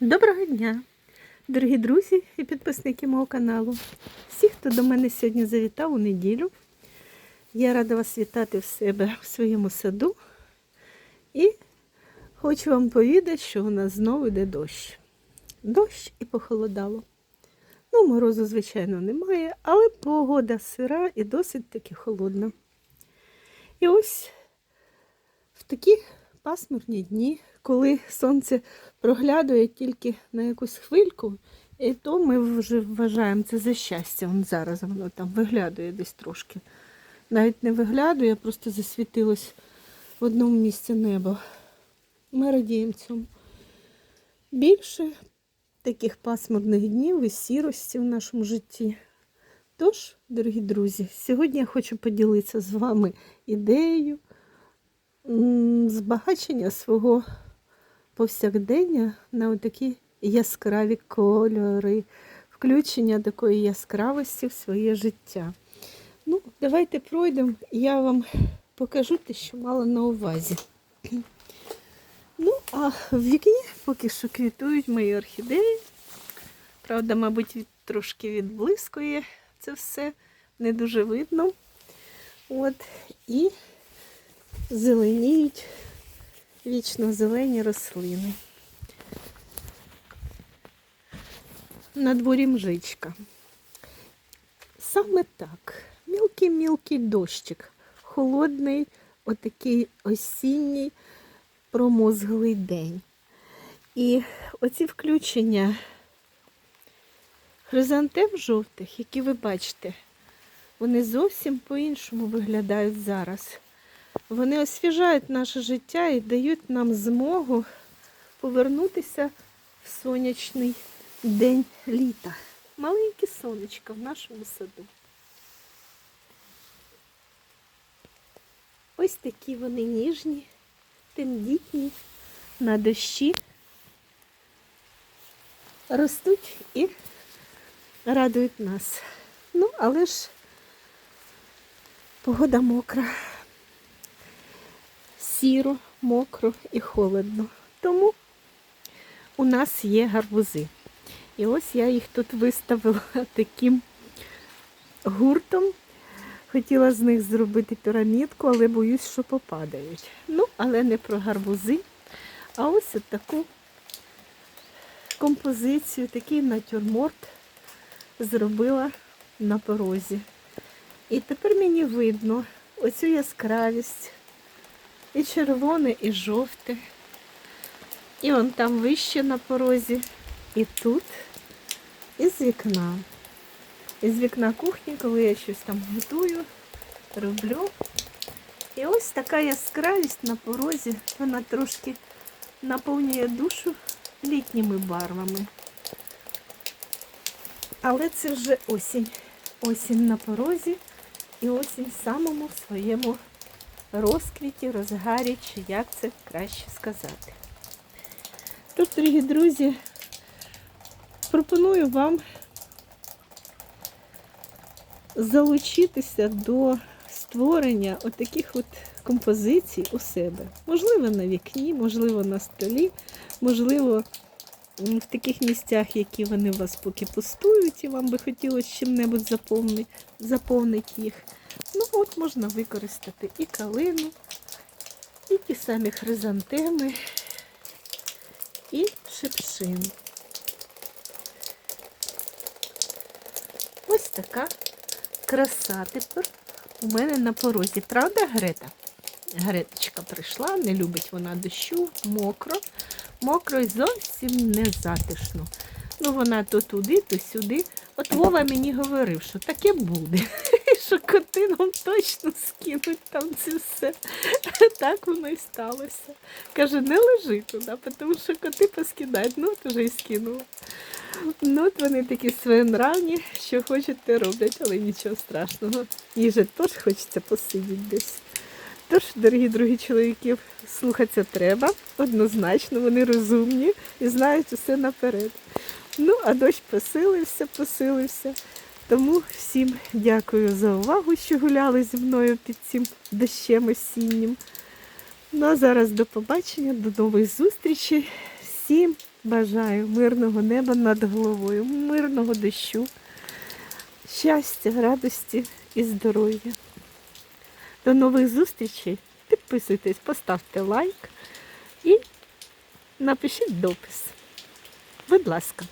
Доброго дня, дорогі друзі і підписники мого каналу. Всі, хто до мене сьогодні завітав у неділю. Я рада вас вітати в себе в своєму саду. І хочу вам повідати, що у нас знову йде дощ. Дощ і похолодало. Ну, морозу, звичайно, немає, але погода сира і досить таки холодна. І ось в такі пасмурні дні, коли сонце проглядує тільки на якусь хвильку, і то ми вже вважаємо це за щастя. Вон зараз воно там виглядує десь трошки. Навіть не виглядує, просто засвітилось в одному місці небо. Ми радіємо цьому. Більше таких пасмурних днів і сірості в нашому житті. Тож, дорогі друзі, сьогодні я хочу поділитися з вами ідеєю збагачення свого повсякдення на такі яскраві кольори, включення такої яскравості в своє життя. Ну, давайте пройдемо, я вам покажу те, що мала на увазі. Ну, а в вікні поки що квітують мої орхідеї. Правда, мабуть, трошки відблискує це все, не дуже видно. От, і зеленіють вічно зелені рослини. На дворі мжичка. Саме так. Мілкий-мілкий дощик, холодний, отакий осінній промозглий день. І оці включення хризантем жовтих, які ви бачите, вони зовсім по-іншому виглядають зараз. Вони освіжають наше життя і дають нам змогу повернутися в сонячний день літа. Маленьке сонечко в нашому саду. Ось такі вони ніжні, тендітні, на дощі. Ростуть і радують нас. Ну, але ж погода мокра сіро, мокро і холодно. Тому у нас є гарбузи. І ось я їх тут виставила таким гуртом. Хотіла з них зробити пірамідку, але боюсь, що попадають. Ну, але не про гарбузи, а ось от таку композицію, такий натюрморт зробила на порозі. І тепер мені видно оцю яскравість. І червоне, і жовте. І он там вище на порозі. І тут, і з вікна. І з вікна кухні, коли я щось там готую, роблю. І ось така яскравість на порозі, вона трошки наповнює душу літніми барвами. Але це вже осінь. Осінь на порозі і осінь в самому своєму розквіті, розгарі, чи як це краще сказати. Тож, дорогі друзі, пропоную вам залучитися до створення отаких от композицій у себе. Можливо, на вікні, можливо, на столі, можливо, в таких місцях, які вони у вас поки пустують, і вам би хотілося чим-небудь заповнити, заповнити їх. Ну, от можна використати і калину, і ті самі хризантеми, і шипшин. Ось така краса тепер у мене на порозі. Правда, Грета? Греточка прийшла, не любить вона дощу, мокро, мокро і зовсім не затишно. Ну, вона то туди, то сюди. От Вова мені говорив, що таке буде. Що коти нам точно скинуть там це все. Так воно і сталося. Каже, не лежи туди, тому що коти поскидають. Ну, от вже і скинула. Ну, от вони такі своєнравні, що хочуть, те роблять, але нічого страшного. Їжа теж хочеться посидіти десь. Тож, дорогі другі чоловіки, слухатися треба, однозначно, вони розумні і знають усе наперед. Ну, а дощ посилився, посилився. Тому всім дякую за увагу, що гуляли зі мною під цим дощем осіннім. Ну а зараз до побачення, до нових зустрічей. всім бажаю мирного неба над головою, мирного дощу, щастя, радості і здоров'я. До нових зустрічей. Підписуйтесь, поставте лайк і напишіть допис. Будь ласка.